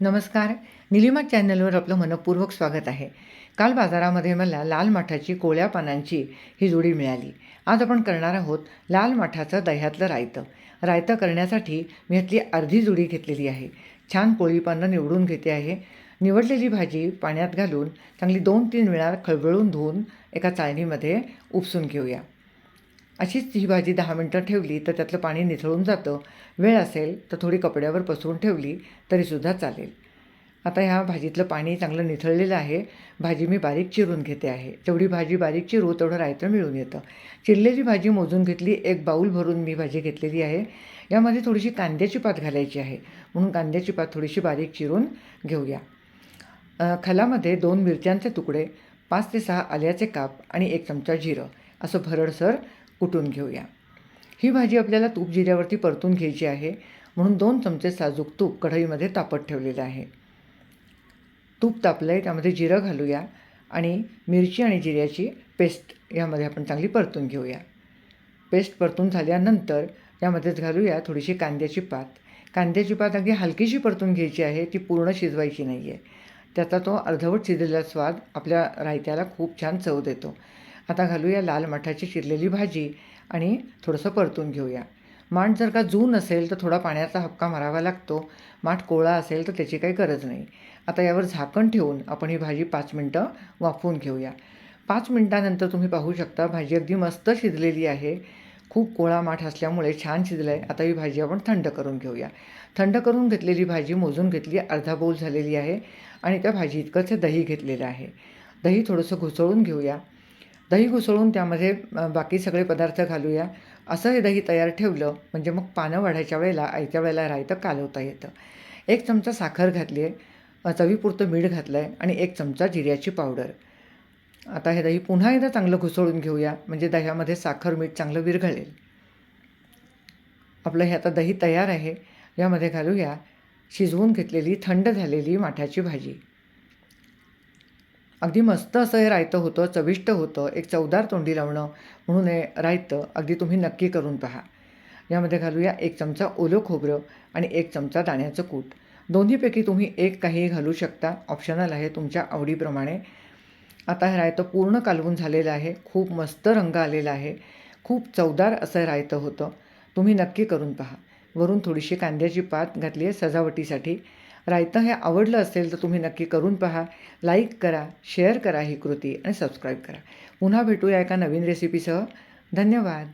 नमस्कार. निलिमा चॅनलवर आपलं मनपूर्वक स्वागत आहे. काल बाजारामध्ये मला लाल माठाची कोळ्या पानांची ही जोडी मिळाली. आज आपण करणार आहोत लाल माठाचं दह्यातलं रायतं. रायतं करण्यासाठी मी यातली अर्धी जोडी घेतलेली आहे. छान कोळी पानं निवडून घेते आहे. निवडलेली भाजी पाण्यात घालून चांगली दोन तीन वेळा खळबळून धुवून एका चाळणीमध्ये उपसून घेऊया. अशीच ही भाजी दहा मिनटं ठेवली तर त्यातलं पाणी निथळून जातं. वेळ असेल तर थोडी कपड्यावर पसरून ठेवली तरीसुद्धा चालेल. आता ह्या भाजीतलं पाणी चांगलं निथळलेलं आहे. भाजी मी बारीक चिरून घेते आहे. जेवढी भाजी बारीक चिरू तेवढं रायतं मिळून येतं. चिरलेली भाजी मोजून घेतली एक बाऊल भरून मी भाजी घेतलेली आहे. यामध्ये थोडीशी कांद्याची पात घालायची आहे. म्हणून कांद्याची पात थोडीशी बारीक चिरून घेऊया. खलामध्ये दोन मिरच्यांचे तुकडे पाच ते सहा आल्याचे काप आणि एक चमचा जिरं. असं भरडसर कुटून घेऊया. ही भाजी आपल्याला तूप जिऱ्यावरती परतून घ्यायची आहे. म्हणून दोन चमचे साजूक तूप कढईमध्ये तापत ठेवलेलं आहे. तूप तापलं आहे त्यामध्ये जिरं घालूया आणि मिरची आणि जिऱ्याची पेस्ट यामध्ये आपण चांगली परतून घेऊया. पेस्ट परतून झाल्यानंतर यामध्येच घालूया थोडीशी कांद्याची पात. कांद्याची पात अगदी हलकीशी परतून घ्यायची आहे ती पूर्ण शिजवायची नाही आहे त्याचा तो अर्धवट शिजलेला स्वाद आपल्या रायत्याला खूप छान चव देतो. आता घालूया लाल माठाची चिरलेली भाजी आणि थोडंसं परतून घेऊया. माठ जर का जून असेल तर थोडा पाण्याचा हपका मारावा लागतो. माठ कोळा असेल तर त्याची काही गरज नाही. आता यावर झाकण ठेवून आपण ही भाजी पाच मिनटं वाफवून घेऊया. पाच मिनटानंतर तुम्ही पाहू शकता भाजी अगदी मस्त शिजलेली आहे. खूप कोळा माठ असल्यामुळे छान शिजलं आहे आता ही भाजी आपण थंड करून घेऊया. थंड करून घेतलेली भाजी मोजून घेतली अर्धा बोल झालेली आहे आणि त्या भाजी इतकंच हे दही घेतलेलं आहे. दही थोडंसं घुसळून घेऊया. दही घुसळून त्यामध्ये बाकी सगळे पदार्थ घालूया. असं हे दही तयार ठेवलं म्हणजे मग पानं वाढायच्या वेळेला आयत्या वेळेला रायतं कालवता येतं. एक चमचा साखर घातली आहे चवीपुरतं मीठ घातलं आहे आणि एक चमचा जिऱ्याची पावडर. आता हे दही पुन्हा एकदा चांगलं घुसळून घेऊया म्हणजे दह्यामध्ये साखर मीठ चांगलं विरघळेल. आपलं हे आता दही तयार आहे. यामध्ये घालूया शिजवून घेतलेली थंड झालेली माठाची भाजी. अगदी मस्त असं हे रायतं होतं चविष्ट होतं एक चवदार तोंडी लावणं म्हणून हे रायतं अगदी तुम्ही नक्की करून पहा. यामध्ये घालूया एक चमचा ओलं खोबरं आणि एक चमचा दाण्याचं कूट. दोन्हीपैकी तुम्ही एक काही घालू शकता. ऑप्शनल आहे तुमच्या आवडीप्रमाणे. आता हे रायतं पूर्ण कालवून झालेलं आहे. खूप मस्त रंग आलेला आहे. खूप चवदार असं हे रायतं होतं. तुम्ही नक्की करून पहा. वरून थोडीशी कांद्याची पात घातली आहे सजावटीसाठी. रायतं हे आवडलं असेल तर तुम्ही नक्की करून पहा. लाईक करा शेअर करा ही कृती आणि सबस्क्राईब करा. पुन्हा भेटूया एका नवीन रेसिपीसह धन्यवाद.